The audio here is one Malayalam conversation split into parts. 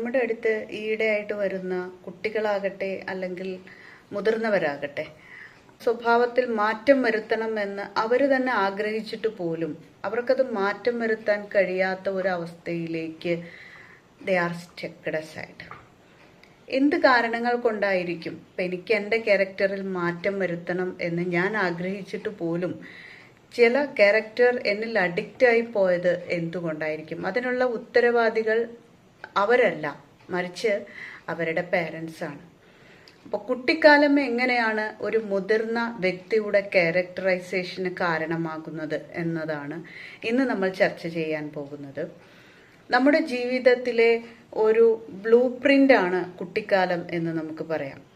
നമ്മുടെ അടുത്ത് ഈയിടെയായിട്ട് വരുന്ന കുട്ടികളാകട്ടെ അല്ലെങ്കിൽ മുതിർന്നവരാകട്ടെ സ്വഭാവത്തിൽ മാറ്റം വരുത്തണം എന്ന് അവർ തന്നെ ആഗ്രഹിച്ചിട്ട് പോലും അവർക്കത് മാറ്റം വരുത്താൻ കഴിയാത്ത ഒരവസ്ഥയിലേക്ക് ദേ ആർ സ്റ്റെക്കഡ് സൈഡ് എന്ത് കാരണങ്ങൾ കൊണ്ടായിരിക്കും ഇപ്പം എനിക്ക് എന്റെ ക്യാരക്ടറിൽ മാറ്റം വരുത്തണം എന്ന് ഞാൻ ആഗ്രഹിച്ചിട്ട് പോലും ചില ക്യാരക്ടർ എന്നിൽ അഡിക്റ്റായി പോയത് എന്തുകൊണ്ടായിരിക്കും? അതിനുള്ള ഉത്തരവാദികൾ അവരല്ല. മറിച്ച് അവരുടെ പേരൻസാണ് അപ്പോൾ കുട്ടിക്കാലം എങ്ങനെയാണ് ഒരു മുതിർന്ന വ്യക്തിയുടെ ക്യാരക്ടറൈസേഷന് കാരണമാകുന്നത് എന്നതാണ് ഇന്ന് നമ്മൾ ചർച്ച ചെയ്യാൻ പോകുന്നത്. നമ്മുടെ ജീവിതത്തിലെ ഒരു ബ്ലൂ ആണ് കുട്ടിക്കാലം എന്ന് നമുക്ക് പറയാം.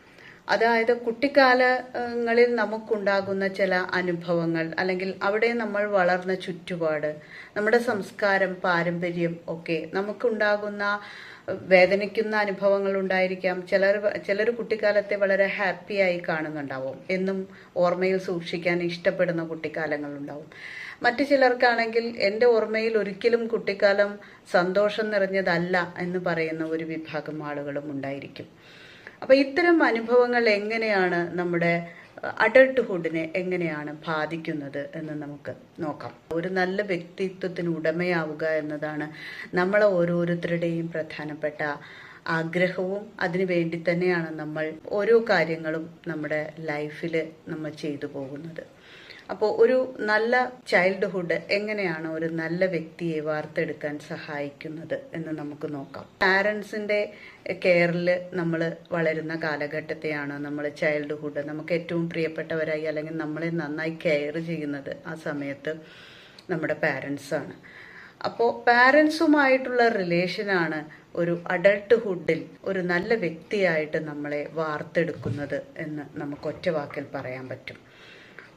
അതായത് കുട്ടിക്കാലങ്ങളിൽ നമുക്കുണ്ടാകുന്ന ചില അനുഭവങ്ങൾ അല്ലെങ്കിൽ അവിടെ നമ്മൾ വളർന്ന ചുറ്റുപാട് നമ്മുടെ സംസ്കാരം പാരമ്പര്യം ഒക്കെ നമുക്കുണ്ടാകുന്ന വേദനിക്കുന്ന അനുഭവങ്ങൾ ഉണ്ടായിരിക്കാം. ചിലർ ചിലർ കുട്ടിക്കാലത്തെ വളരെ ഹാപ്പിയായി കാണുന്നുണ്ടാവും. എന്നും ഓർമ്മയിൽ സൂക്ഷിക്കാൻ ഇഷ്ടപ്പെടുന്ന കുട്ടിക്കാലങ്ങൾ ഉണ്ടാവും മറ്റു ചിലർക്കാണെങ്കിൽ എന്റെ ഓർമ്മയിൽ ഒരിക്കലും കുട്ടിക്കാലം സന്തോഷം നിറഞ്ഞതല്ല എന്ന് പറയുന്ന ഒരു വിഭാഗം ആളുകളും ഉണ്ടായിരിക്കും. അപ്പോൾ ഇത്തരം അനുഭവങ്ങൾ എങ്ങനെയാണ് നമ്മുടെ അഡൾട്ട്ഹുഡിനെ എങ്ങനെയാണ് ബാധിക്കുന്നത് എന്ന് നമുക്ക് നോക്കാം. ഒരു നല്ല വ്യക്തിത്വത്തിന് ഉടമയാവുക എന്നതാണ് നമ്മളെ ഓരോരുത്തരുടെയും പ്രധാനപ്പെട്ട ആഗ്രഹവും. അതിനു വേണ്ടി തന്നെയാണ് നമ്മൾ ഓരോ കാര്യങ്ങളും നമ്മുടെ ലൈഫിൽ നമ്മൾ ചെയ്തു പോകുന്നത്. അപ്പോൾ ഒരു നല്ല ചൈൽഡ്ഹുഡ് എങ്ങനെയാണ് ഒരു നല്ല വ്യക്തിയെ വാർത്തെടുക്കാൻ സഹായിക്കുന്നത് എന്ന് നമുക്ക് നോക്കാം. പാരൻസിന്റെ കെയറിൽ നമ്മൾ വളരുന്ന കാലഘട്ടത്തെയാണ് നമ്മൾ ചൈൽഡ്ഹുഡ് നമുക്ക് ഏറ്റവും പ്രിയപ്പെട്ടവരായി അല്ലെങ്കിൽ നമ്മളെ നന്നായി കെയർ ചെയ്യുന്നത് ആ സമയത്ത് നമ്മുടെ പാരൻസാണ് അപ്പോൾ പാരൻസുമായിട്ടുള്ള റിലേഷനാണ് ഒരു അഡൾട്ട്ഹുഡിൽ ഒരു നല്ല വ്യക്തിയായിട്ട് നമ്മളെ വാർത്തെടുക്കുന്നത് എന്ന് നമുക്ക് ഒറ്റ വാക്കിൽ പറയാൻ പറ്റും.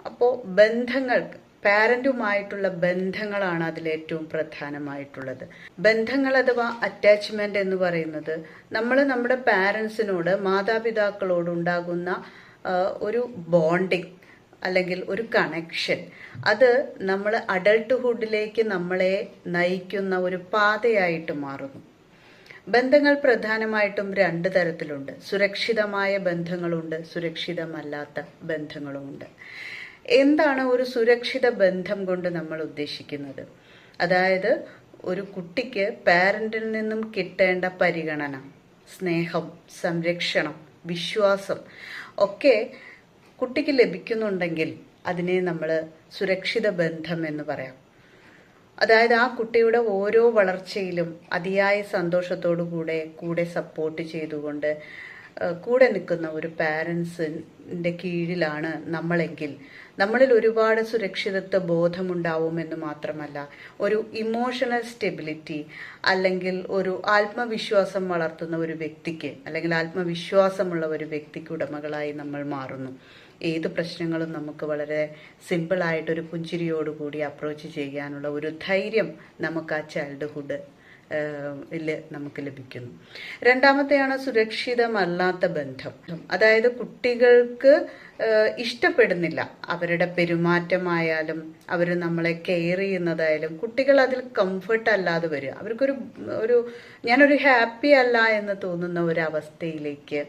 അപ്പോൾ ബന്ധങ്ങൾ പാരന്റുമായിട്ടുള്ള ബന്ധങ്ങളാണ് അതിൽ ഏറ്റവും പ്രധാനമായിട്ടുള്ളത്. ബന്ധങ്ങൾ അഥവാ അറ്റാച്ച്മെന്റ് എന്ന് പറയുന്നത് നമ്മൾ നമ്മുടെ പാരൻസിനോട് മാതാപിതാക്കളോട് ഉണ്ടാകുന്ന ഒരു ബോണ്ടിങ് അല്ലെങ്കിൽ ഒരു കണക്ഷൻ അത് നമ്മൾ അഡൾട്ട്ഹുഡിലേക്ക് നമ്മളെ നയിക്കുന്ന ഒരു പാതയായിട്ട് മാറുന്നു. ബന്ധങ്ങൾ പ്രധാനമായിട്ടും രണ്ട് തരത്തിലുണ്ട്. സുരക്ഷിതമായ ബന്ധങ്ങളുണ്ട് സുരക്ഷിതമല്ലാത്ത ബന്ധങ്ങളുമുണ്ട്. എന്താണ് ഒരു സുരക്ഷിത ബന്ധം കൊണ്ട് നമ്മൾ ഉദ്ദേശിക്കുന്നത്? അതായത് ഒരു കുട്ടിക്ക് പാരന്റിൽ നിന്നും കിട്ടേണ്ട പരിഗണന സ്നേഹം സംരക്ഷണം വിശ്വാസം ഒക്കെ കുട്ടിക്ക് ലഭിക്കുന്നുണ്ടെങ്കിൽ അതിനെ നമ്മൾ സുരക്ഷിത ബന്ധം എന്ന് പറയാം. അതായത് ആ കുട്ടിയുടെ ഓരോ വളർച്ചയിലും അതിയായ സന്തോഷത്തോടു കൂടെ കൂടെ സപ്പോർട്ട് ചെയ്തുകൊണ്ട് കൂടെ നിൽക്കുന്ന ഒരു പാരൻസിന്റെ കീഴിലാണ് നമ്മളെങ്കിൽ. നമ്മളിൽ ഒരുപാട് സുരക്ഷിതത്വ ബോധമുണ്ടാവുമെന്ന് മാത്രമല്ല ഒരു ഇമോഷണൽ സ്റ്റെബിലിറ്റി അല്ലെങ്കിൽ ഒരു ആത്മവിശ്വാസം വളർത്തുന്ന ഒരു വ്യക്തിക്ക് അല്ലെങ്കിൽ ആത്മവിശ്വാസമുള്ള ഒരു വ്യക്തിക്ക് ഉടമകളായി നമ്മൾ മാറുന്നു. ഏത് പ്രശ്നങ്ങളും നമുക്ക് വളരെ സിമ്പിളായിട്ടൊരു പുഞ്ചിരിയോടുകൂടി അപ്രോച്ച് ചെയ്യാനുള്ള ഒരു ധൈര്യം നമുക്ക് ആ ചൈൽഡ്ഹുഡ് ഇൽ നമുക്ക് ലഭിക്കുന്നു. രണ്ടാമത്തെയാണ് സുരക്ഷിതമല്ലാത്ത ബന്ധം. അതായത് കുട്ടികൾക്ക് ഇഷ്ടപ്പെടുന്നില്ല അവരുടെ പെരുമാറ്റമായാലും അവർ നമ്മളെ കെയർ ചെയ്യുന്നതായാലും കുട്ടികൾ അതിൽ കംഫർട്ട് അല്ലാതെ വരിക. അവർക്കൊരു ഒരു ഞാനൊരു ഹാപ്പി അല്ല എന്ന് തോന്നുന്ന ഒരു അവസ്ഥയിലേക്ക്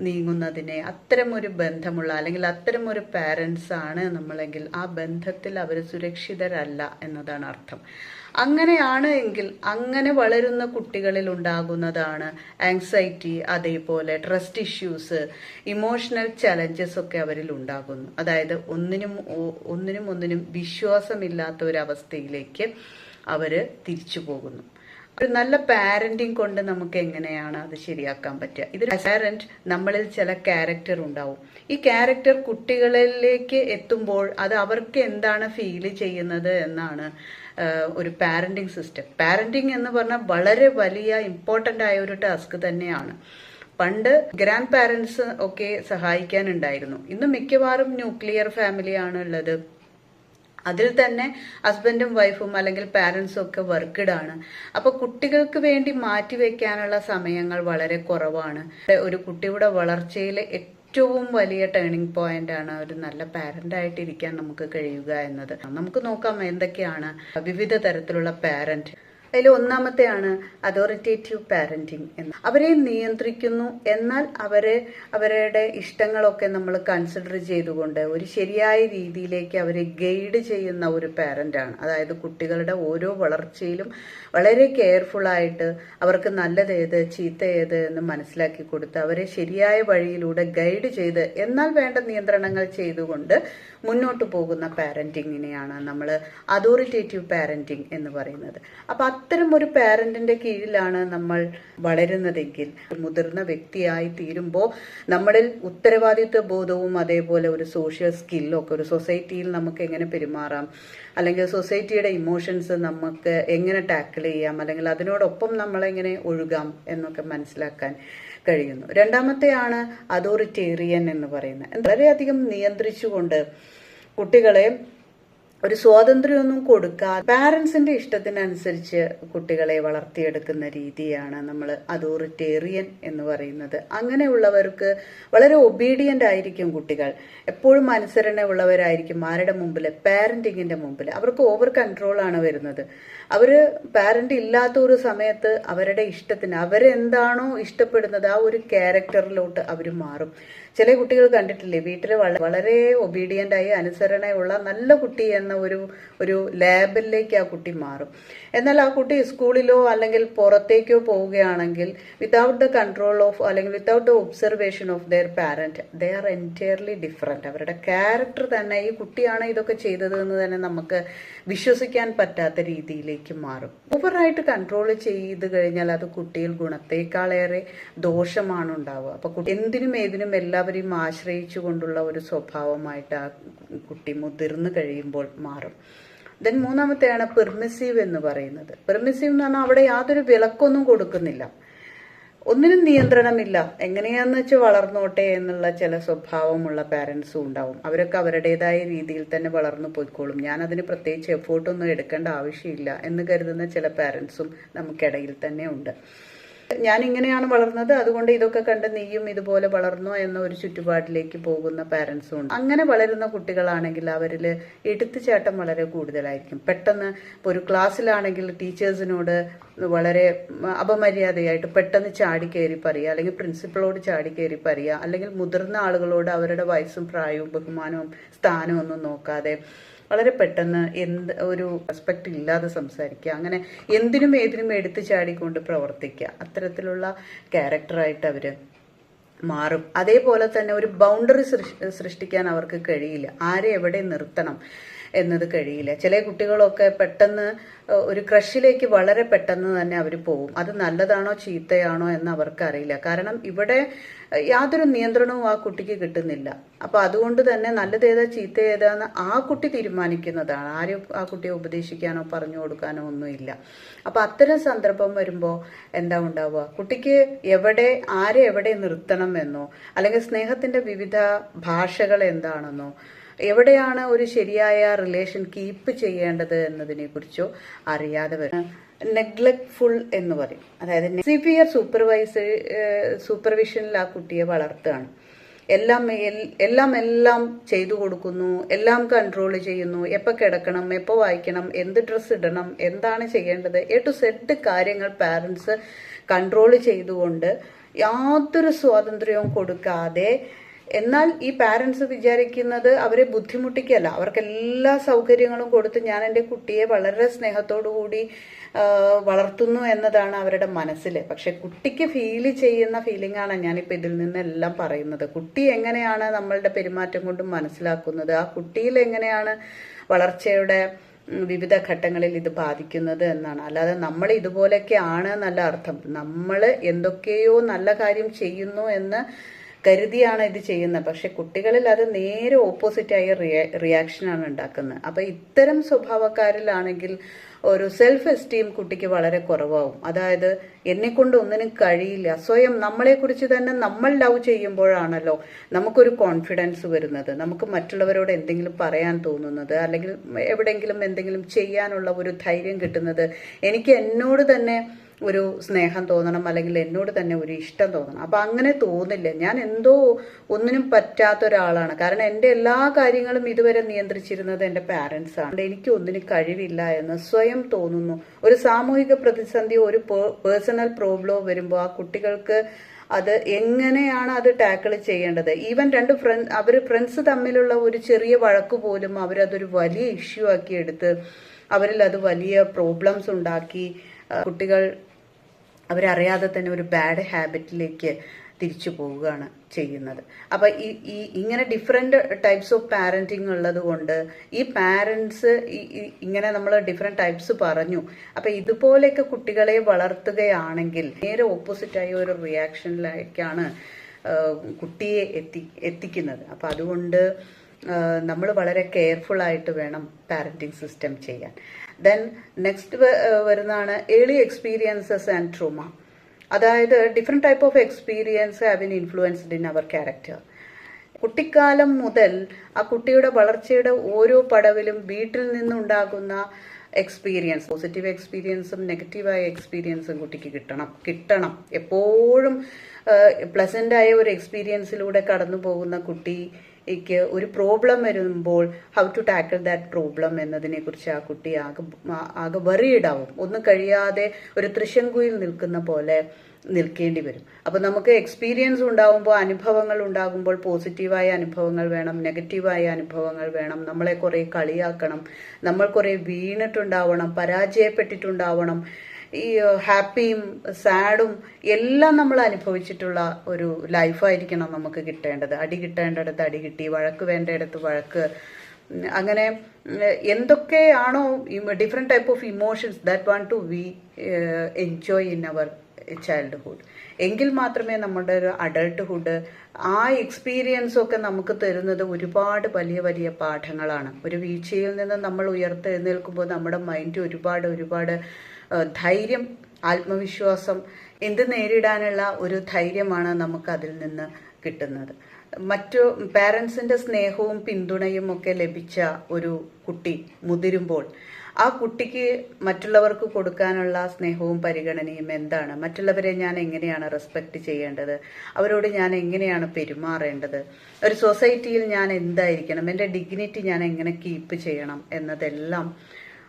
നീങ്ങുന്നതിനെ അത്തരമൊരു ബന്ധമുള്ള അല്ലെങ്കിൽ അത്തരമൊരു പാരൻസ് ആണ് നമ്മളെങ്കിൽ ആ ബന്ധത്തിൽ അവർ സുരക്ഷിതരല്ല എന്നതാണ് അർത്ഥം. അങ്ങനെയാണ് എങ്കിൽ അങ്ങനെ വളരുന്ന കുട്ടികളിൽ ഉണ്ടാകുന്നതാണ് ആങ്സൈറ്റി അതേപോലെ ട്രസ്റ്റ് ഇഷ്യൂസ് ഇമോഷണൽ ചലഞ്ചസ് ഒക്കെ അവരിൽ ഉണ്ടാകുന്നു. അതായത് ഒന്നിനും ഒന്നിനും ഒന്നിനും വിശ്വാസമില്ലാത്ത ഒരു അവസ്ഥയിലേക്ക് അവർ തിരിച്ചു പോകുന്നു. ഒരു നല്ല പാരന്റിങ് കൊണ്ട് നമുക്ക് എങ്ങനെയാണ് അത് ശരിയാക്കാൻ പറ്റുക? ഇത് പാരന്റ് നമ്മളിൽ ചില ക്യാരക്ടർ ഉണ്ടാവും. ഈ ക്യാരക്ടർ കുട്ടികളിലേക്ക് എത്തുമ്പോൾ അത് അവർക്ക് എന്താണ് ഫീൽ ചെയ്യുന്നത് എന്നാണ് ഒരു പാരന്റിങ് സിസ്റ്റം പാരന്റിങ് എന്ന് പറഞ്ഞാൽ വളരെ വലിയ ഇമ്പോർട്ടന്റ് ആയ ഒരു ടാസ്ക് തന്നെയാണ്. പണ്ട് ഗ്രാൻഡ് പാരൻസ് ഒക്കെ സഹായിക്കാനുണ്ടായിരുന്നു. ഇന്ന് മിക്കവാറും ന്യൂക്ലിയർ ഫാമിലിയാണ് ഉള്ളത്. അതിൽ തന്നെ ഹസ്ബൻഡും വൈഫും അല്ലെങ്കിൽ പാരൻസും ഒക്കെ വർക്ക്ഡ് ആണ്. അപ്പൊ കുട്ടികൾക്ക് വേണ്ടി മാറ്റിവെക്കാനുള്ള സമയങ്ങൾ വളരെ കുറവാണ്. ഒരു കുട്ടിയുടെ വളർച്ചയിലെ ഏറ്റവും വലിയ ടേണിംഗ് പോയിന്റ് ആണ് ഒരു നല്ല പാരന്റ് ആയിട്ടിരിക്കാൻ നമുക്ക് കഴിയുക എന്നത്. നമുക്ക് നോക്കാം എന്തൊക്കെയാണ് വിവിധ തരത്തിലുള്ള പാരന്റ് അതിൽ ഒന്നാമത്തെയാണ് അതോറിറ്റേറ്റീവ് പാരന്റിങ് എന്ന്. അവരെ നിയന്ത്രിക്കുന്നു. എന്നാൽ അവരെ അവരുടെ ഇഷ്ടങ്ങളൊക്കെ നമ്മൾ കൺസിഡർ ചെയ്തുകൊണ്ട് ഒരു ശരിയായ രീതിയിലേക്ക് അവരെ ഗൈഡ് ചെയ്യുന്ന ഒരു പാരന്റാണ് അതായത് കുട്ടികളുടെ ഓരോ വളർച്ചയിലും വളരെ കെയർഫുൾ ആയിട്ട് അവർക്ക് നല്ലത് ഏത് ചീത്ത ഏത് എന്ന് മനസ്സിലാക്കി കൊടുത്ത് അവരെ ശരിയായ വഴിയിലൂടെ ഗൈഡ് ചെയ്ത് എന്നാൽ വേണ്ട നിയന്ത്രണങ്ങൾ ചെയ്തുകൊണ്ട് മുന്നോട്ട് പോകുന്ന പാരന്റിങ്ങിനെയാണ് നമ്മൾ അതോറിറ്റേറ്റീവ് പാരന്റിങ് എന്ന് പറയുന്നത്. അപ്പൊ അത്തരം ഒരു പാരന്റിന്റെ കീഴിലാണ് നമ്മൾ വളരുന്നതെങ്കിൽ മുതിർന്ന വ്യക്തിയായി തീരുമ്പോൾ നമ്മളിൽ ഉത്തരവാദിത്വ ബോധവും അതേപോലെ ഒരു സോഷ്യൽ സ്കില്ലും ഒക്കെ ഒരു സൊസൈറ്റിയിൽ നമുക്ക് എങ്ങനെ പെരുമാറാം? അല്ലെങ്കിൽ സൊസൈറ്റിയുടെ ഇമോഷൻസ് നമുക്ക് എങ്ങനെ ടാക്കിൾ ചെയ്യാം? അല്ലെങ്കിൽ അതിനോടൊപ്പം നമ്മളെങ്ങനെ ഒഴുകാം എന്നൊക്കെ മനസ്സിലാക്കാൻ കഴിയുന്നു. രണ്ടാമത്തെയാണ് അതോറിറ്റേറിയൻ എന്ന് പറയുന്നത്. വളരെയധികം നിയന്ത്രിച്ചുകൊണ്ട് കുട്ടികളെ ഒരു സ്വാതന്ത്ര്യമൊന്നും കൊടുക്കാതെ പാരൻസിന്റെ ഇഷ്ടത്തിനനുസരിച്ച് കുട്ടികളെ വളർത്തിയെടുക്കുന്ന രീതിയാണ് നമ്മൾ അതോറിറ്റേറിയൻ എന്ന് പറയുന്നത്. അങ്ങനെയുള്ളവർക്ക് വളരെ ഒബീഡിയന്റ് ആയിരിക്കും കുട്ടികൾ. എപ്പോഴും അനുസരണ ഉള്ളവരായിരിക്കും ആരുടെ മുമ്പിൽ പാരന്റിങ്ങിന്റെ മുമ്പിൽ അവർക്ക് ഓവർ കൺട്രോൾ ആണ് വരുന്നത്. അവർ പാരന്റ് ഇല്ലാത്ത ഒരു സമയത്ത് അവരുടെ ഇഷ്ടത്തിന് അവരെന്താണോ ഇഷ്ടപ്പെടുന്നത് ആ ഒരു ക്യാരക്ടറിലോട്ട് അവർ മാറും. ചില കുട്ടികൾ കണ്ടിട്ടില്ലേ? വീട്ടിൽ വളരെ ഒബീഡിയന്റ് ആയി അനുസരണയുള്ള നല്ല കുട്ടി എന്ന ഒരു ഒരു ലേബലിലേക്ക് ആ കുട്ടി മാറും. എന്നാൽ ആ കുട്ടി സ്കൂളിലോ അല്ലെങ്കിൽ പുറത്തേക്കോ പോവുകയാണെങ്കിൽ വിതൗട്ട് ദ കൺട്രോൾ ഓഫ് അല്ലെങ്കിൽ without the observation of their parent they are entirely different അവരുടെ ക്യാരക്ടർ തന്നെ ഈ കുട്ടിയാണ് ഇതൊക്കെ ചെയ്തത് എന്ന് തന്നെ നമുക്ക് വിശ്വസിക്കാൻ പറ്റാത്ത രീതിയിലേക്ക് മാറും. ഓവറായിട്ട് കൺട്രോൾ ചെയ്ത് കഴിഞ്ഞാൽ അത് കുട്ടിയിൽ ഗുണത്തേക്കാളേറെ ദോഷമാണ് ഉണ്ടാവുക. അപ്പൊ എന്തിനും ഏതിനും എല്ലാവരെയും ആശ്രയിച്ചു കൊണ്ടുള്ള ഒരു സ്വഭാവമായിട്ട് ആ കുട്ടി മുതിർന്നു കഴിയുമ്പോൾ മാറും. ദെൻ മൂന്നാമത്തെയാണ് പെർമിസീവ് എന്ന് പറയുന്നത്. പെർമിസീവ് എന്ന് പറഞ്ഞാൽ അവിടെ യാതൊരു വിലക്കൊന്നും കൊടുക്കുന്നില്ല. ഒന്നിനും നിയന്ത്രണമില്ല. എങ്ങനെയാന്ന് വെച്ച് വളർന്നോട്ടെ എന്നുള്ള ചില സ്വഭാവമുള്ള പാരൻസും ഉണ്ടാവും. അവരൊക്കെ അവരുടേതായ രീതിയിൽ തന്നെ വളർന്നു പോയിക്കോളും. ഞാൻ അതിന് പ്രത്യേകിച്ച് എഫേർട്ടൊന്നും എടുക്കേണ്ട ആവശ്യമില്ല എന്ന് കരുതുന്ന ചില പാരൻസും നമുക്കിടയിൽ തന്നെ ഉണ്ട്. ഞാൻ ഇങ്ങനെയാണ് വളർന്നത്. അതുകൊണ്ട് ഇതൊക്കെ കണ്ട് നീയും ഇതുപോലെ വളർന്നു എന്ന ഒരു ചുറ്റുപാടിലേക്ക് പോകുന്ന പാരൻസും ഉണ്ട്. അങ്ങനെ വളരുന്ന കുട്ടികളാണെങ്കിൽ അവരിൽ എടുത്തുചാട്ടം വളരെ കൂടുതലായിരിക്കും. പെട്ടെന്ന് ഒരു ക്ലാസ്സിലാണെങ്കിൽ ടീച്ചേഴ്സിനോട് വളരെ അപമര്യാദയായിട്ട് പെട്ടെന്ന് ചാടി കയറി പറയുക അല്ലെങ്കിൽ പ്രിൻസിപ്പളോട് ചാടി കയറി പറയുക അല്ലെങ്കിൽ മുതിർന്ന ആളുകളോട് അവരുടെ വയസ്സും പ്രായവും ബഹുമാനവും സ്ഥാനവും ഒന്നും നോക്കാതെ വളരെ പെട്ടെന്ന് എന്ത് ഒരു റെസ്പെക്റ്റ് ഇല്ലാതെ സംസാരിക്കുക. അങ്ങനെ എന്തിനും ഏതിനും എടുത്തു ചാടിക്കൊണ്ട് പ്രവർത്തിക്കുക. അത്തരത്തിലുള്ള ക്യാരക്ടറായിട്ട് അവർ മാറും. അതേപോലെ തന്നെ ഒരു ബൗണ്ടറി സൃഷ്ടിക്കാൻ അവർക്ക് കഴിയില്ല. ആരെ എവിടെ നിർത്തണം? എന്നത് കഴിയില്ല. ചില കുട്ടികളൊക്കെ പെട്ടെന്ന് ഒരു ക്രഷിലേക്ക് വളരെ പെട്ടെന്ന് തന്നെ അവർ പോകും അത് നല്ലതാണോ ചീത്തയാണോ എന്ന് അവർക്കറിയില്ല. കാരണം ഇവിടെ യാതൊരു നിയന്ത്രണവും ആ കുട്ടിക്ക് കിട്ടുന്നില്ല. അപ്പൊ അതുകൊണ്ട് തന്നെ നല്ലത് ഏതാ ചീത്ത ഏതാന്ന് ആ കുട്ടി തീരുമാനിക്കുന്നതാണ്. ആരും ആ കുട്ടിയെ ഉപദേശിക്കാനോ പറഞ്ഞു കൊടുക്കാനോ ഒന്നുമില്ല. അപ്പൊ അത്തരം സന്ദർഭം വരുമ്പോൾ എന്താ ഉണ്ടാവുക? കുട്ടിക്ക് എവിടെ ആരെ എവിടെ നിർത്തണം എന്നോ അല്ലെങ്കിൽ സ്നേഹത്തിന്റെ വിവിധ ഭാഷകൾ എന്താണെന്നോ എവിടെയാണ് ഒരു ശരിയായ റിലേഷൻ കീപ്പ് ചെയ്യേണ്ടത് എന്നതിനെ കുറിച്ചോ അറിയാതെ വരും. നെഗ്ലക്ട്ഫുൾ എന്ന് പറയും. അതായത് സിവിയർ സൂപ്പർവൈസ് സൂപ്പർവിഷനിൽ ആ കുട്ടിയെ വളർത്തുകയാണ്. എല്ലാം എല്ലാം എല്ലാം ചെയ്തു കൊടുക്കുന്നു എല്ലാം കൺട്രോൾ ചെയ്യുന്നു. എപ്പോൾ കിടക്കണം എപ്പോൾ വായിക്കണം എന്ത് ഡ്രസ്സ് ഇടണം എന്താണ് ചെയ്യേണ്ടത് എ ടു സെഡ് കാര്യങ്ങൾ പാരൻസ് കൺട്രോൾ ചെയ്തുകൊണ്ട് യാതൊരു സ്വാതന്ത്ര്യവും കൊടുക്കാതെ എന്നാൽ ഈ പാരൻസ് വിചാരിക്കുന്നത് അവരെ ബുദ്ധിമുട്ടിക്കല്ല. അവർക്ക് എല്ലാ സൗകര്യങ്ങളും കൊടുത്ത് ഞാൻ എന്റെ കുട്ടിയെ വളരെ കൂടി വളർത്തുന്നു എന്നതാണ് അവരുടെ മനസ്സിൽ പക്ഷെ കുട്ടിക്ക് ഫീൽ ചെയ്യുന്ന ഫീലിംഗാണ് ഞാനിപ്പോൾ ഇതിൽ നിന്നെല്ലാം പറയുന്നത്. കുട്ടി എങ്ങനെയാണ് നമ്മളുടെ പെരുമാറ്റം കൊണ്ട് മനസ്സിലാക്കുന്നത്? ആ കുട്ടിയിൽ എങ്ങനെയാണ് വളർച്ചയുടെ വിവിധ ഘട്ടങ്ങളിൽ ഇത് ബാധിക്കുന്നത് എന്നാണ്. അല്ലാതെ നമ്മൾ ഇതുപോലെയൊക്കെ ആണ് എന്നല്ല അർത്ഥം. നമ്മൾ എന്തൊക്കെയോ നല്ല കാര്യം ചെയ്യുന്നു എന്ന് കരുതിയാണ് ഇത് ചെയ്യുന്നത്. പക്ഷെ കുട്ടികളിൽ അത് നേരെ ഓപ്പോസിറ്റായ റിയാ റിയാക്ഷനാണ് ഉണ്ടാക്കുന്നത്. അപ്പൊ ഇത്തരം സ്വഭാവക്കാരിലാണെങ്കിൽ ഒരു സെൽഫ് എസ്റ്റീം കുട്ടിക്ക് വളരെ കുറവാകും അതായത് എന്നെ കൊണ്ട് ഒന്നിനും കഴിയില്ല. സ്വയം നമ്മളെക്കുറിച്ച് തന്നെ നമ്മൾ ലവ് ചെയ്യുമ്പോഴാണല്ലോ നമുക്കൊരു കോൺഫിഡൻസ് വരുന്നത്. നമുക്ക് മറ്റുള്ളവരോട് എന്തെങ്കിലും പറയാൻ തോന്നുന്നത് അല്ലെങ്കിൽ എവിടെയെങ്കിലും എന്തെങ്കിലും ചെയ്യാനുള്ള ഒരു ധൈര്യം കിട്ടുന്നത്. എനിക്ക് എന്നോട് തന്നെ ഒരു സ്നേഹം തോന്നണം അല്ലെങ്കിൽ എന്നോട് തന്നെ ഒരു ഇഷ്ടം തോന്നണം. അപ്പം അങ്ങനെ തോന്നില്ല. ഞാൻ എന്തോ ഒന്നിനും പറ്റാത്ത ഒരാളാണ്. കാരണം എന്റെ എല്ലാ കാര്യങ്ങളും ഇതുവരെ നിയന്ത്രിച്ചിരുന്നത് എന്റെ പാരൻസ് ആണ്. എനിക്ക് ഒന്നിനും കഴിവില്ല എന്ന് സ്വയം തോന്നുന്നു. ഒരു സാമൂഹിക പ്രതിസന്ധി ഒരു പേഴ്സണൽ പ്രോബ്ലോ വരുമ്പോൾ ആ കുട്ടികൾക്ക് അത് എങ്ങനെയാണ് അത് ടാക്കിൾ ചെയ്യേണ്ടത്? ഈവൻ രണ്ട് ഫ്രണ്ട് അവർ ഫ്രണ്ട്സ് തമ്മിലുള്ള ഒരു ചെറിയ വഴക്ക് പോലും അവരതൊരു വലിയ ഇഷ്യൂ ആക്കി എടുത്ത് അവരിൽ അത് വലിയ പ്രോബ്ലംസ് ഉണ്ടാക്കി കുട്ടികൾ അവരറിയാതെ തന്നെ ഒരു ബാഡ് ഹാബിറ്റിലേക്ക് തിരിച്ചു പോവുകയാണ് ചെയ്യുന്നത്. അപ്പം ഈ ഈ ഇങ്ങനെ ഡിഫറെന്റ് ടൈപ്സ് ഓഫ് പാരന്റിങ് ഉള്ളത് കൊണ്ട് ഈ പാരൻസ് ഇങ്ങനെ നമ്മൾ ഡിഫറെന്റ് ടൈപ്സ് പറഞ്ഞു. അപ്പം ഇതുപോലെയൊക്കെ കുട്ടികളെ വളർത്തുകയാണെങ്കിൽ നേരെ ഓപ്പോസിറ്റായ ഒരു റിയാക്ഷനിലേക്കാണ് കുട്ടിയെ എത്തി എത്തിക്കുന്നത്. അപ്പം അതുകൊണ്ട് നമ്മൾ വളരെ കെയർഫുൾ ആയിട്ട് വേണം പാരന്റിങ് സിസ്റ്റം ചെയ്യാൻ. ദെൻ നെക്സ്റ്റ് വരുന്നതാണ് ഏർലി എക്സ്പീരിയൻസസ് ആൻഡ് ട്രോമ അതായത് different type of experience have been influenced in our character കുട്ടിക്കാലം മുതൽ ആ കുട്ടിയുടെ വളർച്ചയുടെ ഓരോ പടവിലും വീട്ടിൽ നിന്നുണ്ടാകുന്ന എക്സ്പീരിയൻസ് പോസിറ്റീവ് എക്സ്പീരിയൻസും നെഗറ്റീവായ എക്സ്പീരിയൻസും കുട്ടിക്ക് കിട്ടണം. കിട്ടണം. എപ്പോഴും പ്ലസന്റായ ഒരു എക്സ്പീരിയൻസിലൂടെ കടന്നു പോകുന്ന കുട്ടിക്ക് ഒരു പ്രോബ്ലം വരുമ്പോൾ how to tackle that problem എന്നതിനെ കുറിച്ച് ആ കുട്ടി ആകെ ആകെ വെറിയിടാവും ഒന്നും കഴിയാതെ ഒരു തൃശങ്കുയിൽ നിൽക്കുന്ന പോലെ നിൽക്കേണ്ടി വരും. അപ്പോൾ നമുക്ക് എക്സ്പീരിയൻസ് ഉണ്ടാകുമ്പോൾ അനുഭവങ്ങൾ ഉണ്ടാകുമ്പോൾ പോസിറ്റീവായ അനുഭവങ്ങൾ വേണം നെഗറ്റീവായ അനുഭവങ്ങൾ വേണം. നമ്മളെ കുറേ കളിയാക്കണം നമ്മൾ കുറേ വീണിട്ടുണ്ടാവണം പരാജയപ്പെട്ടിട്ടുണ്ടാവണം. ഈ ഹാപ്പിയും സാഡും എല്ലാം നമ്മൾ അനുഭവിച്ചിട്ടുള്ള ഒരു ലൈഫായിരിക്കണം നമുക്ക് കിട്ടേണ്ടത്. അടി കിട്ടേണ്ടിടത്ത് അടി കിട്ടി വഴക്ക് വേണ്ടയിടത്ത് വഴക്ക്. അങ്ങനെ എന്തൊക്കെയാണോ different type of emotions that want to we enjoy in our childhood എങ്കിൽ മാത്രമേ നമ്മുടെ ഒരു അഡൾട്ട്ഹുഡ് ആ എക്സ്പീരിയൻസ് ഒക്കെ നമുക്ക് തരുന്നത് ഒരുപാട് വലിയ വലിയ പാഠങ്ങളാണ്. ഒരു വീഴ്ചയിൽ നിന്ന് നമ്മൾ ഉയർത്തെഴുന്നേൽക്കുമ്പോൾ നമ്മുടെ മൈൻഡ് ഒരുപാട് ഒരുപാട് ധൈര്യം ആത്മവിശ്വാസം എന്ത് നേരിടാനുള്ള ഒരു ധൈര്യമാണ് നമുക്ക് അതിൽ നിന്ന് കിട്ടുന്നത്. മറ്റു പാരൻസിന്റെ സ്നേഹവും പിന്തുണയും ഒക്കെ ലഭിച്ച ഒരു കുട്ടി മുതിരുമ്പോൾ ആ കുട്ടിക്ക് മറ്റുള്ളവർക്ക് കൊടുക്കാനുള്ള സ്നേഹവും പരിഗണനയും എന്താണ്? മറ്റുള്ളവരെ ഞാൻ എങ്ങനെയാണ് റെസ്പെക്റ്റ് ചെയ്യേണ്ടത്? അവരോട് ഞാൻ എങ്ങനെയാണ് പെരുമാറേണ്ടത്? ഒരു സൊസൈറ്റിയിൽ ഞാൻ എന്തായിരിക്കണം? എന്റെ ഡിഗ്നിറ്റി ഞാൻ എങ്ങനെ കീപ്പ് ചെയ്യണം എന്നതെല്ലാം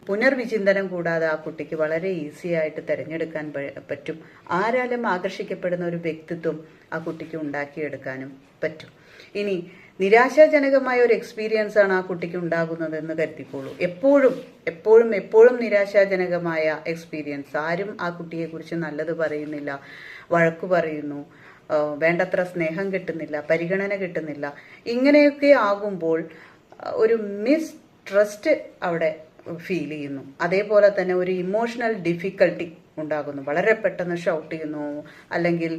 പുനർവിചിന്തനം കൂടാതെ ആ കുട്ടിക്ക് വളരെ ഈസി ആയിട്ട് തിരഞ്ഞെടുക്കാൻ പറ്റും. ആരാലും ആകർഷിക്കപ്പെടുന്ന ഒരു വ്യക്തിത്വം ആ കുട്ടിക്ക് ഉണ്ടാക്കിയെടുക്കാനും പറ്റും. ഇനി നിരാശാജനകമായ ഒരു എക്സ്പീരിയൻസ് ആണ് ആ കുട്ടിക്ക് ഉണ്ടാകുന്നതെന്ന് കരുതിക്കോളൂ. എപ്പോഴും എപ്പോഴും എപ്പോഴും നിരാശാജനകമായ എക്സ്പീരിയൻസ് ആരും ആ കുട്ടിയെക്കുറിച്ച് നല്ലത് പറയുന്നില്ല വഴക്കു പറയുന്നു വേണ്ടത്ര സ്നേഹം കിട്ടുന്നില്ല പരിഗണന കിട്ടുന്നില്ല. ഇങ്ങനെയൊക്കെ ആകുമ്പോൾ ഒരു മിസ് ട്രസ്റ്റ് അവിടെ ഫീൽ ചെയ്യുന്നു. അതേപോലെ തന്നെ ഒരു ഇമോഷണൽ ഡിഫിക്കൽട്ടി ഉണ്ടാകുന്നു. വളരെ പെട്ടെന്ന് ഷൗട്ട് ചെയ്യുന്നു. അല്ലെങ്കിൽ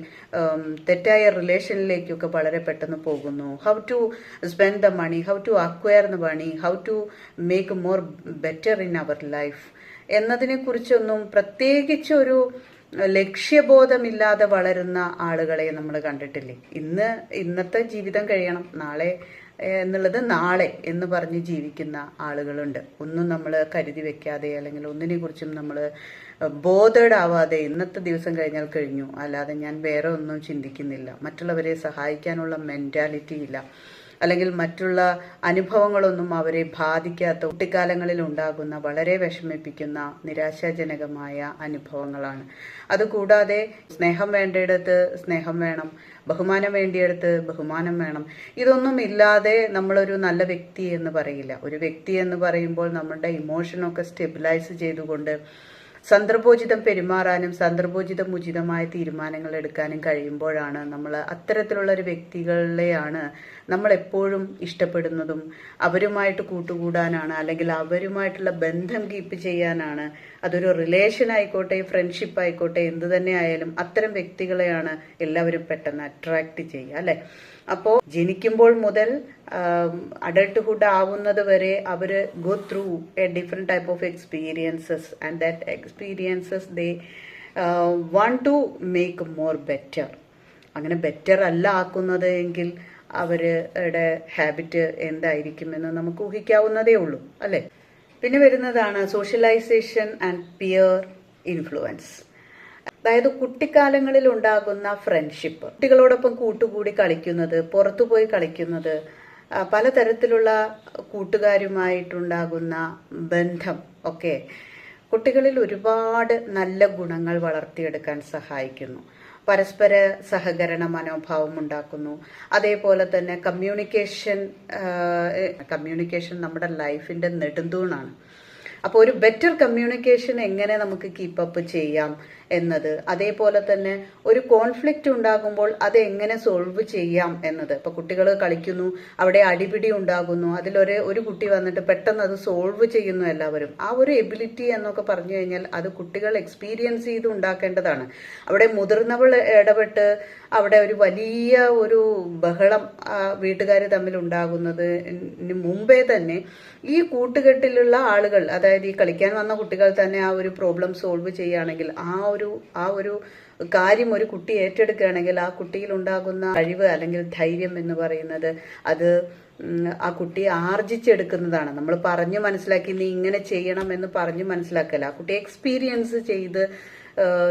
തെറ്റായ റിലേഷനിലേക്കൊക്കെ വളരെ പെട്ടെന്ന് പോകുന്നു. How to spend the money how to acquire the money how to make more better in our life എന്നതിനെ കുറിച്ചൊന്നും പ്രത്യേകിച്ച് ഒരു ലക്ഷ്യബോധമില്ലാതെ വളരുന്ന ആളുകളെ നമ്മൾ കണ്ടിട്ടില്ലേ? ഇന്ന് ഇന്നത്തെ ജീവിതം കഴിയണം. നാളെ എന്നുള്ളത് നാളെ എന്ന് പറഞ്ഞ് ജീവിക്കുന്ന ആളുകളുണ്ട്. ഒന്നും നമ്മൾ കരുതി വെക്കാതെ അല്ലെങ്കിൽ ഒന്നിനെ കുറിച്ചും നമ്മൾ ബോധേഡ് ആവാതെ ഇന്നത്തെ ദിവസം കഴിഞ്ഞാൽ കഴിഞ്ഞു. അല്ലാതെ ഞാൻ വേറെ ഒന്നും ചിന്തിക്കുന്നില്ല. മറ്റുള്ളവരെ സഹായിക്കാനുള്ള മെന്റാലിറ്റി ഇല്ല. അല്ലെങ്കിൽ മറ്റുള്ള അനുഭവങ്ങളൊന്നും അവരെ ബാധിക്കാത്ത കുട്ടിക്കാലങ്ങളിൽ ഉണ്ടാകുന്ന വളരെ വിഷമിപ്പിക്കുന്ന നിരാശാജനകമായ അനുഭവങ്ങളാണ്. അതുകൂടാതെ സ്നേഹം വേണ്ടയിടത്ത് സ്നേഹം വേണം ബഹുമാനം വേണ്ടിയെടുത്ത് ബഹുമാനം വേണം. ഇതൊന്നും ഇല്ലാതെ നമ്മളൊരു നല്ല വ്യക്തി എന്ന് പറയില്ല. ഒരു വ്യക്തി എന്ന് പറയുമ്പോൾ നമ്മുടെ ഇമോഷനൊക്കെ സ്റ്റെബിലൈസ് ചെയ്തുകൊണ്ട് സന്ദർഭോചിതം പെരുമാറാനും സന്ദർഭോചിതം ഉചിതമായ തീരുമാനങ്ങൾ എടുക്കാനും കഴിയുമ്പോഴാണ് നമ്മൾ അത്തരത്തിലുള്ള ഒരു വ്യക്തികളെയാണ് നമ്മൾ എപ്പോഴും ഇഷ്ടപ്പെടുന്നതും അവരുമായിട്ട് കൂട്ടുകൂടാനാണ് അല്ലെങ്കിൽ അവരുമായിട്ടുള്ള ബന്ധം കീപ്പ് ചെയ്യാനാണ്. അതൊരു റിലേഷൻ ആയിക്കോട്ടെ ഫ്രണ്ട്ഷിപ്പ് ആയിക്കോട്ടെ എന്ത് തന്നെ ആയാലും അത്തരം വ്യക്തികളെയാണ് എല്ലാവരും പെട്ടെന്ന് അട്രാക്ട് ചെയ്യുക അല്ലെ? അപ്പോൾ ജനിക്കുമ്പോൾ മുതൽ അഡൾട്ട്ഹുഡ് ആവുന്നത് വരെ അവർ go through a different type of experiences and that experiences they want to make more better അങ്ങനെ ബെറ്റർ അല്ല ആക്കുന്നത് എങ്കിൽ അവരുടെ ഹാബിറ്റ് എന്തായിരിക്കുമെന്ന് നമുക്ക് ഊഹിക്കാവുന്നതേ ഉള്ളൂ അല്ലേ? പിന്നെ വരുന്നതാണ് സോഷ്യലൈസേഷൻ ആൻഡ് പിയർ ഇൻഫ്ലുവൻസ് അതായത് കുട്ടിക്കാലങ്ങളിൽ ഉണ്ടാകുന്ന ഫ്രണ്ട്ഷിപ്പ് കുട്ടികളോടൊപ്പം കൂട്ടുകൂടി കളിക്കുന്നത് പുറത്തുപോയി കളിക്കുന്നത് പലതരത്തിലുള്ള കൂട്ടുകാരുമായിട്ടുണ്ടാകുന്ന ബന്ധം ഒക്കെ കുട്ടികളിൽ ഒരുപാട് നല്ല ഗുണങ്ങൾ വളർത്തിയെടുക്കാൻ സഹായിക്കുന്നു. പരസ്പര സഹകരണ മനോഭാവം ഉണ്ടാക്കുന്നു. അതേപോലെ തന്നെ കമ്മ്യൂണിക്കേഷൻ കമ്മ്യൂണിക്കേഷൻ നമ്മുടെ ലൈഫിന്റെ നെടുന്തൂണാണ്. അപ്പോൾ ഒരു ബെറ്റർ കമ്മ്യൂണിക്കേഷൻ എങ്ങനെ നമുക്ക് കീപ്പ് അപ്പ് ചെയ്യാം എന്നത്. അതേപോലെ തന്നെ ഒരു കോൺഫ്ലിക്റ്റ് ഉണ്ടാകുമ്പോൾ അത് എങ്ങനെ സോൾവ് ചെയ്യാം എന്നത്. ഇപ്പൊ കുട്ടികൾ കളിക്കുന്നു അവിടെ അടിപിടി ഉണ്ടാകുന്നു അതിലൊരു ഒരു കുട്ടി വന്നിട്ട് പെട്ടെന്ന് അത് സോൾവ് ചെയ്യുന്നു എല്ലാവരും. ആ ഒരു എബിലിറ്റി എന്നൊക്കെ പറഞ്ഞു കഴിഞ്ഞാൽ അത് കുട്ടികൾ എക്സ്പീരിയൻസ് ചെയ്ത് ഉണ്ടാക്കേണ്ടതാണ്. അവിടെ മുതിർന്നവൾ ഇടപെട്ട് അവിടെ ഒരു വലിയ ഒരു ബഹളം വീട്ടുകാർ തമ്മിൽ ഉണ്ടാകുന്നതിന് മുമ്പേ തന്നെ ഈ കൂട്ടുകെട്ടിലുള്ള ആളുകൾ അതായത് ഈ കളിക്കാൻ വന്ന കുട്ടികൾ തന്നെ ആ ഒരു പ്രോബ്ലം സോൾവ് ചെയ്യുകയാണെങ്കിൽ ആ ഒരു ആ ഒരു കാര്യം ഒരു കുട്ടി ഏറ്റെടുക്കുകയാണെങ്കിൽ ആ കുട്ടിയിൽ ഉണ്ടാകുന്ന കഴിവ് അല്ലെങ്കിൽ ധൈര്യം എന്ന് പറയുന്നത് അത് ആ കുട്ടിയെ ആർജിച്ചെടുക്കുന്നതാണ്. നമ്മൾ പറഞ്ഞു മനസ്സിലാക്കി നീ ഇങ്ങനെ ചെയ്യണം എന്ന് പറഞ്ഞു മനസ്സിലാക്കല്ല. ആ കുട്ടി എക്സ്പീരിയൻസ് ചെയ്ത്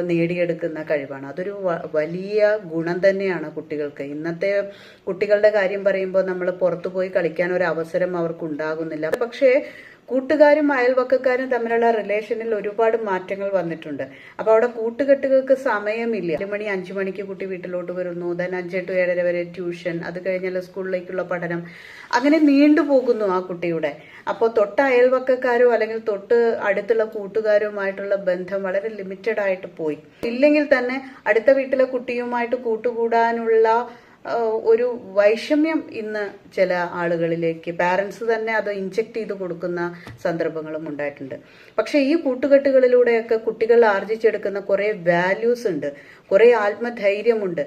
നേടിയെടുക്കുന്ന കഴിവാണ്. അതൊരു വലിയ ഗുണം തന്നെയാണ് കുട്ടികൾക്ക്. ഇന്നത്തെ കുട്ടികളുടെ കാര്യം പറയുമ്പോൾ നമ്മൾ പുറത്തു പോയി കളിക്കാൻ ഒരു അവസരം അവർക്ക് ഉണ്ടാകുന്നില്ല പക്ഷേ കൂട്ടുകാരും അയൽവക്കക്കാരും തമ്മിലുള്ള റിലേഷനിൽ ഒരുപാട് മാറ്റങ്ങൾ വന്നിട്ടുണ്ട്. അപ്പൊ അവിടെ കൂട്ടുകെട്ടുകൾക്ക് സമയമില്ല. ഒരു മണി അഞ്ചു മണിക്ക് കുട്ടി വീട്ടിലോട്ട് വരുന്നു. ദൻ അഞ്ച് ടു ഏഴര വരെ ട്യൂഷൻ. അത് കഴിഞ്ഞാൽ സ്കൂളിലേക്കുള്ള പഠനം. അങ്ങനെ നീണ്ടുപോകുന്നു ആ കുട്ടിയുടെ. അപ്പോൾ തൊട്ട് അയൽവക്കക്കാരോ അല്ലെങ്കിൽ തൊട്ട് അടുത്തുള്ള കൂട്ടുകാരുമായിട്ടുള്ള ബന്ധം വളരെ ലിമിറ്റഡ് ആയിട്ട് പോയി. ഇല്ലെങ്കിൽ തന്നെ അടുത്ത വീട്ടിലെ കുട്ടിയുമായിട്ട് കൂട്ടുകൂടാനുള്ള ഒരു വൈഷമ്യം ഇന്ന് ചില ആളുകളിലേക്ക് പാരൻസ് തന്നെ അത് ഇഞ്ചക്ട് ചെയ്ത് കൊടുക്കുന്ന സന്ദർഭങ്ങളും ഉണ്ടായിട്ടുണ്ട്. പക്ഷേ ഈ കൂട്ടുകെട്ടുകളിലൂടെയൊക്കെ കുട്ടികൾ ആർജിച്ചെടുക്കുന്ന കുറേ വാല്യൂസ് ഉണ്ട്. കുറേ ആത്മധൈര്യമുണ്ട്.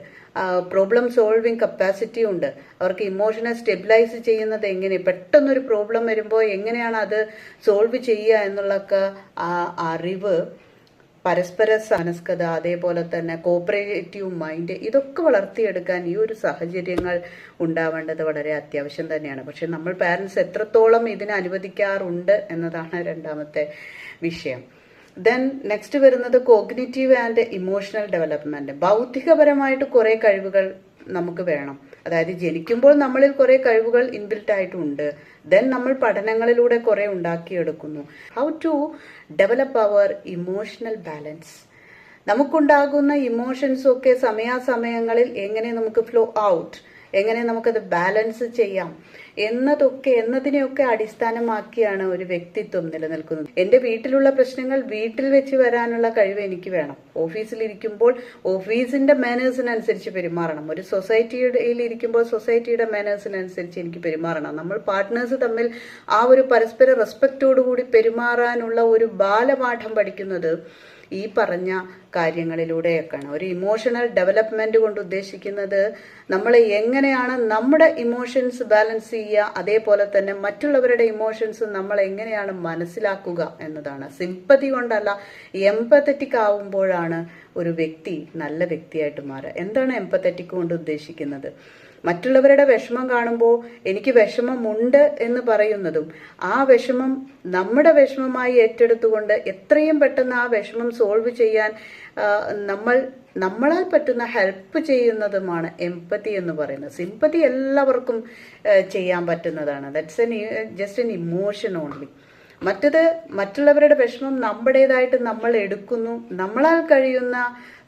പ്രോബ്ലം സോൾവിങ് കപ്പാസിറ്റി ഉണ്ട്. അവർക്ക് ഇമോഷനെ സ്റ്റെബിലൈസ് ചെയ്യുന്നത് എങ്ങനെ പെട്ടെന്നൊരു പ്രോബ്ലം വരുമ്പോൾ എങ്ങനെയാണ് അത് സോൾവ് ചെയ്യുക എന്നുള്ളൊക്കെ അറിവ് പരസ്പര സഹനസ്കത അതേപോലെ തന്നെ കോപ്പറേറ്റീവ് മൈൻഡ് ഇതൊക്കെ വളർത്തിയെടുക്കാൻ ഈ ഒരു സാഹചര്യങ്ങൾ ഉണ്ടാവേണ്ടത് വളരെ അത്യാവശ്യം തന്നെയാണ്. പക്ഷെ നമ്മൾ പാരൻസ് എത്രത്തോളം ഇതിനെ അനുവദിക്കാറുണ്ട് എന്നതാണ് രണ്ടാമത്തെ വിഷയം. ദെൻ നെക്സ്റ്റ് വരുന്നത് കോഗ്നിറ്റീവ് ആൻഡ് ഇമോഷണൽ ഡെവലപ്മെന്റ് ഭൗതികപരമായിട്ട് കുറെ കഴിവുകൾ നമുക്ക് വേണം. അതായത് ജനിക്കുമ്പോൾ നമ്മളിൽ കുറെ കഴിവുകൾ ഇൻബിൽറ്റ് ആയിട്ടുണ്ട്. ദെൻ നമ്മൾ പഠനങ്ങളിലൂടെ കുറെ ഉണ്ടാക്കിയെടുക്കുന്നു. How to develop our emotional balance നമുക്കുണ്ടാകുന്ന ഇമോഷൻസ് ഒക്കെ സമയാസമയങ്ങളിൽ എങ്ങനെ നമുക്ക് ഫ്ലോ ഔട്ട് എങ്ങനെ നമുക്കത് ബാലൻസ് ചെയ്യാം? എന്നതൊക്കെ എന്നതിനെയൊക്കെ അടിസ്ഥാനമാക്കിയാണ് ഒരു വ്യക്തിത്വം നിലനിൽക്കുന്നത്. എന്റെ വീട്ടിലുള്ള പ്രശ്നങ്ങൾ വീട്ടിൽ വെച്ച് വരാനുള്ള കഴിവ് എനിക്ക് വേണം. ഓഫീസിൽ ഓഫീസിലിരിക്കുമ്പോൾ ഓഫീസിന്റെ മാനേഴ്സിനനുസരിച്ച് പെരുമാറണം. ഒരു സൊസൈറ്റിയിൽ ഇരിക്കുമ്പോൾ സൊസൈറ്റിയുടെ മാനേഴ്സിനനുസരിച്ച് എനിക്ക് പെരുമാറണം. നമ്മൾ പാർട്ട്നേഴ്സ് തമ്മിൽ ആ ഒരു പരസ്പര റെസ്പെക്റ്റോടുകൂടി പെരുമാറാനുള്ള ഒരു ബാലപാഠം പഠിക്കുന്നത് ഈ പറഞ്ഞ കാര്യങ്ങളിലൂടെയൊക്കെയാണ്. ഒരു ഇമോഷണൽ ഡെവലപ്മെന്റ് കൊണ്ട് ഉദ്ദേശിക്കുന്നത് നമ്മൾ എങ്ങനെയാണ് നമ്മുടെ ഇമോഷൻസ് ബാലൻസ് ചെയ്യുക അതേപോലെ തന്നെ മറ്റുള്ളവരുടെ ഇമോഷൻസ് നമ്മൾ എങ്ങനെയാണ് മനസ്സിലാക്കുക എന്നതാണ്. സിമ്പതി കൊണ്ടല്ല എംപത്തറ്റിക് ആവുമ്പോഴാണ് ഒരു വ്യക്തി നല്ല വ്യക്തിയായിട്ട് മാറുക. എന്താണ് എംപത്തറ്റിക് കൊണ്ട് ഉദ്ദേശിക്കുന്നത്? മറ്റുള്ളവരുടെ വിഷമം കാണുമ്പോൾ എനിക്ക് വിഷമമുണ്ട് എന്ന് പറയുന്നതും ആ വിഷമം നമ്മുടെ വിഷമമായി ഏറ്റെടുത്തുകൊണ്ട് എത്രയും പെട്ടെന്ന് ആ വിഷമം സോൾവ് ചെയ്യാൻ നമ്മൾ നമ്മളാൽ പറ്റുന്ന ഹെൽപ്പ് ചെയ്യുന്നതുമാണ് എംപതി എന്ന് പറയുന്നത്. സിമ്പതി എല്ലാവർക്കും ചെയ്യാൻ പറ്റുന്നതാണ്. That's an just an emotion only മറ്റത് മറ്റുള്ളവരുടെ വിഷമം നമ്മുടേതായിട്ട് നമ്മൾ എടുക്കുന്നു. നമ്മളാൽ കഴിയുന്ന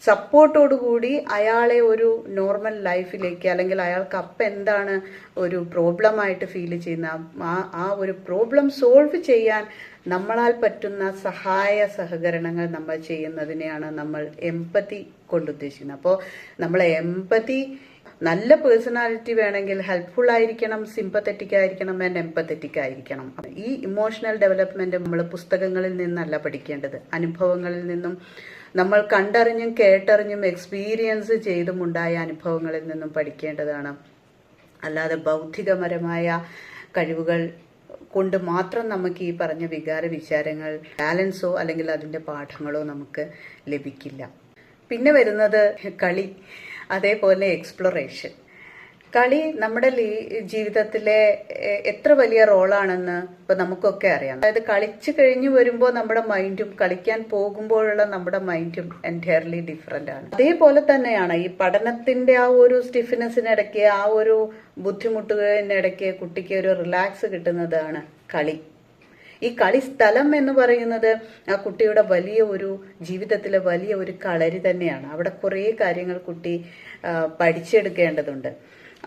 സപ്പോർട്ടോടുകൂടി അയാളെ ഒരു നോർമൽ ലൈഫിലേക്ക് അല്ലെങ്കിൽ അയാൾക്ക് അപ്പം എന്താണ് ഒരു പ്രോബ്ലമായിട്ട് ഫീൽ ചെയ്യുന്ന ആ ആ ഒരു പ്രോബ്ലം സോൾവ് ചെയ്യാൻ നമ്മളാൽ പറ്റുന്ന സഹായ സഹകരണങ്ങൾ നമ്മൾ ചെയ്യുന്നതിനെയാണ് നമ്മൾ എമ്പതി കൊണ്ടുദ്ദേശിക്കുന്നത് അപ്പോൾ നമ്മൾ എമ്പതി നല്ല പേഴ്സണാലിറ്റി വേണമെങ്കിൽ ഹെൽപ്ഫുൾ ആയിരിക്കണം സിമ്പത്തറ്റിക് ആയിരിക്കണം ആൻഡ് എംപത്തറ്റിക് ആയിരിക്കണം. ഈ ഇമോഷണൽ ഡെവലപ്മെന്റ് നമ്മൾ പുസ്തകങ്ങളിൽ നിന്നല്ല പഠിക്കേണ്ടത്. അനുഭവങ്ങളിൽ നിന്നും നമ്മൾ കണ്ടറിഞ്ഞും കേട്ടറിഞ്ഞും എക്സ്പീരിയൻസ് ചെയ്തും ഉണ്ടായ അനുഭവങ്ങളിൽ നിന്നും പഠിക്കേണ്ടതാണ്. അല്ലാതെ ബൗദ്ധികപരമായ കഴിവുകൾ കൊണ്ട് മാത്രം നമുക്ക് ഈ പറഞ്ഞ വികാര വിചാരങ്ങൾ ബാലൻസോ അല്ലെങ്കിൽ അതിന്റെ പാഠങ്ങളോ നമുക്ക് ലഭിക്കില്ല. പിന്നെ വരുന്നത് കളി. അതേപോലെ എക്സ്പ്ലോറേഷൻ കളി നമ്മുടെ ജീവിതത്തിലെ എത്ര വലിയ റോളാണെന്ന് ഇപ്പൊ നമുക്കൊക്കെ അറിയാം. അതായത് കളിച്ചു കഴിഞ്ഞു വരുമ്പോൾ നമ്മുടെ മൈൻഡും കളിക്കാൻ പോകുമ്പോഴുള്ള നമ്മുടെ മൈൻഡും എന്റയർലി ഡിഫറെന്റ് ആണ്. അതേപോലെ തന്നെയാണ് ഈ പഠനത്തിന്റെ ആ ഒരു സ്റ്റിഫ്നെസ്സിനിടയ്ക്ക് ആ ഒരു ബുദ്ധിമുട്ടുകളിനിടയ്ക്ക് കുട്ടിക്ക് ഒരു റിലാക്സ് കിട്ടുന്നതാണ് കളി. ഈ കളിസ്ഥലം എന്ന് പറയുന്നത് ആ കുട്ടിയുടെ വലിയ ഒരു ജീവിതത്തിലെ വലിയ ഒരു കളരി തന്നെയാണ്. അവിടെ കുറേ കാര്യങ്ങൾ കുട്ടി പഠിച്ചെടുക്കേണ്ടതുണ്ട്.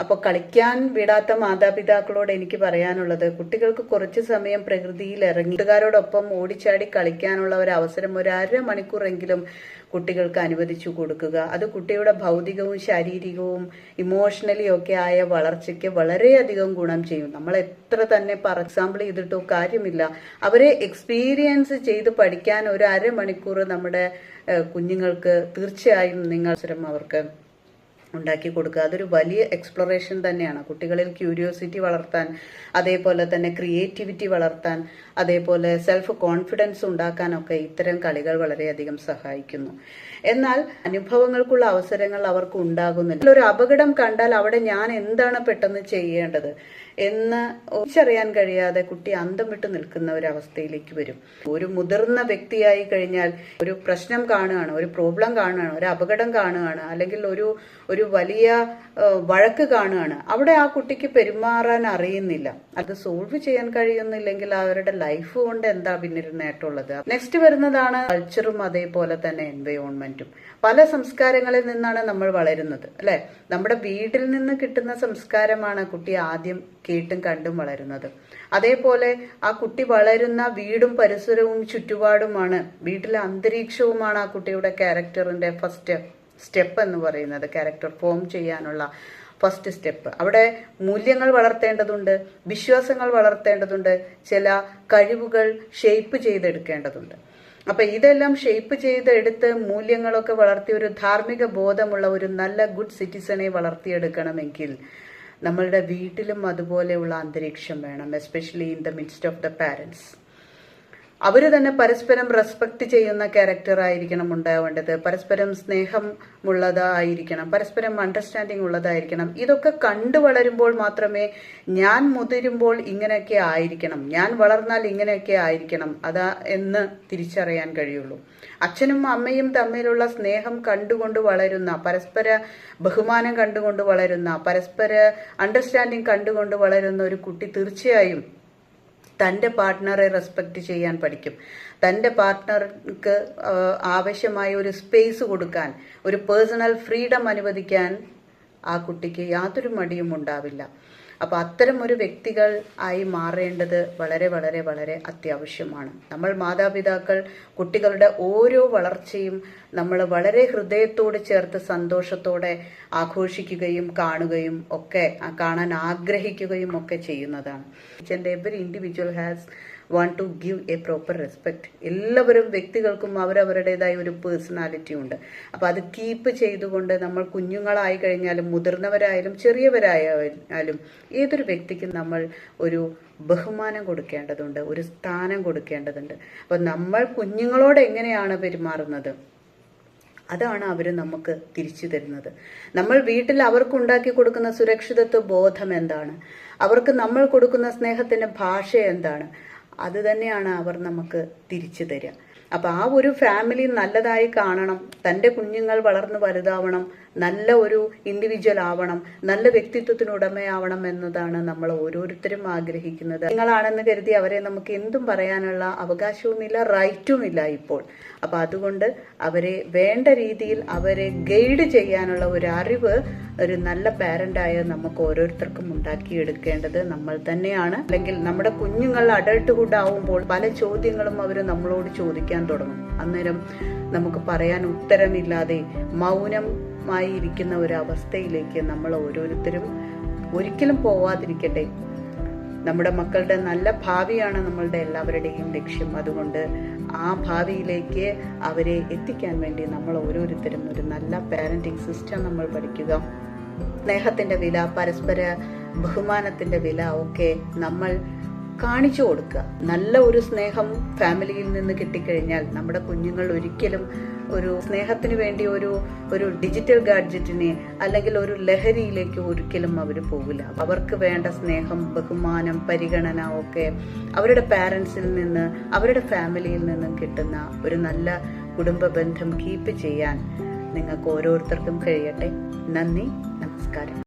അപ്പോൾ കളിക്കാൻ വിടാത്ത മാതാപിതാക്കളോട് എനിക്ക് പറയാനുള്ളത് കുട്ടികൾക്ക് കുറച്ച് സമയം പ്രകൃതിയിൽ ഇറങ്ങി കൂട്ടുകാരോടൊപ്പം ഓടിച്ചാടി കളിക്കാനുള്ള ഒരു അവസരം ഒരു അര മണിക്കൂറെങ്കിലും കുട്ടികൾക്ക് അനുവദിച്ചു കൊടുക്കുക. അത് കുട്ടിയുടെ ഭൗതികവും ശാരീരികവും ഇമോഷണലി ഒക്കെ ആയ വളർച്ചയ്ക്ക് വളരെയധികം ഗുണം ചെയ്യും. നമ്മൾ എത്ര തന്നെ ഫോർ എക്സാമ്പിൾ ചെയ്തിട്ടോ കാര്യമില്ല. അവരെ എക്സ്പീരിയൻസ് ചെയ്ത് പഠിക്കാൻ ഒരു അര മണിക്കൂർ നമ്മുടെ കുഞ്ഞുങ്ങൾക്ക് തീർച്ചയായും നിങ്ങൾ അവസരം അവർക്ക് ഉണ്ടാക്കി കൊടുക്കുക. അതൊരു വലിയ എക്സ്പ്ലോറേഷൻ തന്നെയാണ്. കുട്ടികളിൽ ക്യൂരിയോസിറ്റി വളർത്താൻ അതേപോലെ തന്നെ ക്രിയേറ്റിവിറ്റി വളർത്താൻ അതേപോലെ സെൽഫ് കോൺഫിഡൻസ് ഉണ്ടാക്കാനൊക്കെ ഇത്തരം കളികൾ വളരെയധികം സഹായിക്കുന്നു. എന്നാൽ അനുഭവങ്ങൾക്കുള്ള അവസരങ്ങൾ അവർക്ക് ഉണ്ടാകുന്നില്ല. ഒരു അപകടം കണ്ടാൽ അവിടെ ഞാൻ എന്താണ് പെട്ടെന്ന് ചെയ്യേണ്ടത്? എന്ന് തിരിച്ചറിയാൻ കഴിയാതെ കുട്ടി അന്തം വിട്ട് നിൽക്കുന്ന ഒരു അവസ്ഥയിലേക്ക് വരും. ഒരു മുതിർന്ന വ്യക്തിയായി കഴിഞ്ഞാൽ ഒരു പ്രശ്നം കാണുകയാണ് ഒരു പ്രോബ്ലം കാണുകയാണ് ഒരു അപകടം കാണുകയാണ് അല്ലെങ്കിൽ ഒരു ഒരു വലിയ വഴക്ക് കാണുകയാണ്. അവിടെ ആ കുട്ടിക്ക് പെരുമാറാൻ അറിയുന്നില്ല. അത് സോൾവ് ചെയ്യാൻ കഴിയുന്നില്ലെങ്കിൽ അവരുടെ ലൈഫ് കൊണ്ട് എന്താ പിന്നൊരു നേട്ടമുള്ളത്? നെക്സ്റ്റ് വരുന്നതാണ് കൾച്ചറും അതേപോലെ തന്നെ എൻവയോൺമെന്റും പല സംസ്കാരങ്ങളിൽ നിന്നാണ് നമ്മൾ വളരുന്നത് അല്ലെ? നമ്മുടെ വീട്ടിൽ നിന്ന് കിട്ടുന്ന സംസ്കാരമാണ് കുട്ടി ആദ്യം കേട്ടും കണ്ടും വളരുന്നത്. അതേപോലെ ആ കുട്ടി വളരുന്ന വീടും പരിസരവും ചുറ്റുപാടുമാണ്. വീട്ടിലെ അന്തരീക്ഷവുമാണ് ആ കുട്ടിയുടെ ക്യാരക്ടറിന്റെ ഫസ്റ്റ് സ്റ്റെപ്പ് എന്ന് പറയുന്നത്. ക്യാരക്ടർ ഫോം ചെയ്യാനുള്ള ഫസ്റ്റ് സ്റ്റെപ്പ് അവിടെ മൂല്യങ്ങൾ വളർത്തേണ്ടതുണ്ട് വിശ്വാസങ്ങൾ വളർത്തേണ്ടതുണ്ട് ചില കഴിവുകൾ ഷേപ്പ് ചെയ്തെടുക്കേണ്ടതുണ്ട്. അപ്പൊ ഇതെല്ലാം ഷേപ്പ് ചെയ്തെടുത്ത് മൂല്യങ്ങളൊക്കെ വളർത്തി ഒരു ധാർമ്മിക ബോധമുള്ള ഒരു നല്ല ഗുഡ് സിറ്റിസണെ വളർത്തിയെടുക്കണമെങ്കിൽ നമ്മളുടെ വീട്ടിലും അതുപോലെയുള്ള അന്തരീക്ഷം വേണം especially in the midst of the parents അവർ തന്നെ പരസ്പരം റെസ്പെക്ട് ചെയ്യുന്ന ക്യാരക്ടർ ആയിരിക്കണം ഉണ്ടാവേണ്ടത്. പരസ്പരം സ്നേഹമുള്ളതായിരിക്കണം. പരസ്പരം അണ്ടർസ്റ്റാൻഡിങ് ഉള്ളതായിരിക്കണം. ഇതൊക്കെ കണ്ടു വളരുമ്പോൾ മാത്രമേ ഞാൻ മുതിരുമ്പോൾ ഇങ്ങനെയൊക്കെ ആയിരിക്കണം. ഞാൻ വളർന്നാൽ ഇങ്ങനെയൊക്കെ ആയിരിക്കണം. അതാ എന്ന് തിരിച്ചറിയാൻ കഴിയുള്ളൂ. അച്ഛനും അമ്മയും തമ്മിലുള്ള സ്നേഹം കണ്ടുകൊണ്ട് വളരുന്ന പരസ്പര ബഹുമാനം കണ്ടുകൊണ്ട് വളരുന്ന പരസ്പര അണ്ടർസ്റ്റാൻഡിങ് കണ്ടുകൊണ്ട് വളരുന്ന ഒരു കുട്ടി തീർച്ചയായും തന്റെ പാർട്ട്ണറെ റെസ്പെക്ട് ചെയ്യാൻ പഠിക്കും. തന്റെ പാർട്ട്ണർക്ക് ആവശ്യമായ ഒരു സ്പേസ് കൊടുക്കാൻ ഒരു പേഴ്സണൽ ഫ്രീഡം അനുവദിക്കാൻ ആ കുട്ടിക്ക് യാതൊരു മടിയും ഉണ്ടാവില്ല. അപ്പോൾ അത്തരം ഒരു വ്യക്തികൾ ആയി മാറേണ്ടത് വളരെ വളരെ വളരെ അത്യാവശ്യമാണ്. നമ്മൾ മാതാപിതാക്കൾ കുട്ടികളുടെ ഓരോ വളർച്ചയും നമ്മൾ വളരെ ഹൃദയത്തോട് ചേർത്ത് സന്തോഷത്തോടെ ആഘോഷിക്കുകയും കാണുകയും ഒക്കെ കാണാൻ ആഗ്രഹിക്കുകയും ഒക്കെ ചെയ്യുന്നതാണ്. And every individual has want to give a proper respect എല്ലാവരും വ്യക്തികൾക്കും അവരവരുടേതായ ഒരു പേഴ്സണാലിറ്റി ഉണ്ട്. അപ്പോൾ അത് കീപ്പ് ചെയ്തുകൊണ്ട് നമ്മൾ കുഞ്ഞുങ്ങളായി കഴിഞ്ഞാലും മുതിർന്നവരായാലും ചെറിയവരായാലും ഏതൊരു വ്യക്തിക്കും നമ്മൾ ഒരു ബഹുമാനം കൊടുക്കേണ്ടതുണ്ട് ഒരു സ്ഥാനം കൊടുക്കേണ്ടതുണ്ട്. അപ്പോൾ നമ്മൾ കുഞ്ഞുങ്ങളോട് എങ്ങനെയാണ് പെരുമാറുന്നത്? അതാണ് അവർ നമുക്ക് തിരിച്ചു തരുന്നത്. നമ്മൾ വീട്ടിൽ അവർക്ക് ഉണ്ടാക്കി കൊടുക്കുന്ന സുരക്ഷിതത്വ ബോധം എന്താണ്? അവർക്ക് നമ്മൾ കൊടുക്കുന്ന സ്നേഹത്തിന്റെ ഭാഷ എന്താണ്? അത് തന്നെയാണ് അവർ നമുക്ക് തിരിച്ചു തരിക. അപ്പൊ ആ ഒരു ഫാമിലി നല്ലതായി കാണണം. തന്റെ കുഞ്ഞുങ്ങൾ വളർന്നു വലുതാവണം. നല്ല ഒരു ഇൻഡിവിജ്വൽ ആവണം നല്ല വ്യക്തിത്വത്തിന് ഉടമയാവണം എന്നതാണ് നമ്മൾ ഓരോരുത്തരും ആഗ്രഹിക്കുന്നത്. നിങ്ങളാണെന്ന് കരുതി അവരെ നമുക്ക് എന്തും പറയാനുള്ള അവകാശവുമില്ല റൈറ്റുമില്ല ഇപ്പോൾ. അപ്പൊ അതുകൊണ്ട് അവരെ വേണ്ട രീതിയിൽ അവരെ ഗൈഡ് ചെയ്യാനുള്ള ഒരു അറിവ് ഒരു നല്ല പാരന്റായ നമുക്ക് ഓരോരുത്തർക്കും ഉണ്ടാക്കിയെടുക്കേണ്ടത് നമ്മൾ തന്നെയാണ്. അല്ലെങ്കിൽ നമ്മുടെ കുഞ്ഞുങ്ങൾ അഡൾട്ട്ഹുഡ് ആവുമ്പോൾ പല ചോദ്യങ്ങളും അവർ നമ്മളോട് ചോദിക്കാൻ തുടങ്ങും. അന്നേരം നമുക്ക് പറയാൻ ഉത്തരമില്ലാതെ മൗനമായി ഇരിക്കുന്ന ഒരു അവസ്ഥയിലേക്ക് നമ്മൾ ഓരോരുത്തരും ഒരിക്കലും പോവാതിരിക്കട്ടെ. നമ്മുടെ മക്കളുടെ നല്ല ഭാവിയാണ് നമ്മളുടെ എല്ലാവരുടെയും ലക്ഷ്യം. അതുകൊണ്ട് ആ ഭാവിയിലേക്ക് അവരെ എത്തിക്കാൻ വേണ്ടി നമ്മൾ ഓരോരുത്തരും ഒരു നല്ല പാരന്റിങ് സിസ്റ്റം നമ്മൾ പഠിക്കുക. സ്നേഹത്തിന്റെ വില പരസ്പര ബഹുമാനത്തിന്റെ വില ഒക്കെ നമ്മൾ കാണിച്ചു കൊടുക്കുക. നല്ല ഒരു സ്നേഹം ഫാമിലിയിൽ നിന്ന് കിട്ടിക്കഴിഞ്ഞാൽ നമ്മുടെ കുഞ്ഞുങ്ങൾ ഒരിക്കലും ഒരു സ്നേഹത്തിന് വേണ്ടി ഒരു ഒരു ഡിജിറ്റൽ ഗാഡ്ജറ്റിനെ അല്ലെങ്കിൽ ഒരു ലഹരിയിലേക്ക് ഒരിക്കലും അവർ പോകില്ല അവർക്ക് വേണ്ട സ്നേഹം ബഹുമാനം പരിഗണന ഒക്കെ അവരുടെ പാരൻസിൽ നിന്ന് അവരുടെ ഫാമിലിയിൽ നിന്നും കിട്ടുന്ന ഒരു നല്ല കുടുംബ ബന്ധം കീപ്പ് ചെയ്യാൻ നിങ്ങൾക്ക് ഓരോരുത്തർക്കും കഴിയട്ടെ. നന്ദി നമസ്കാരം.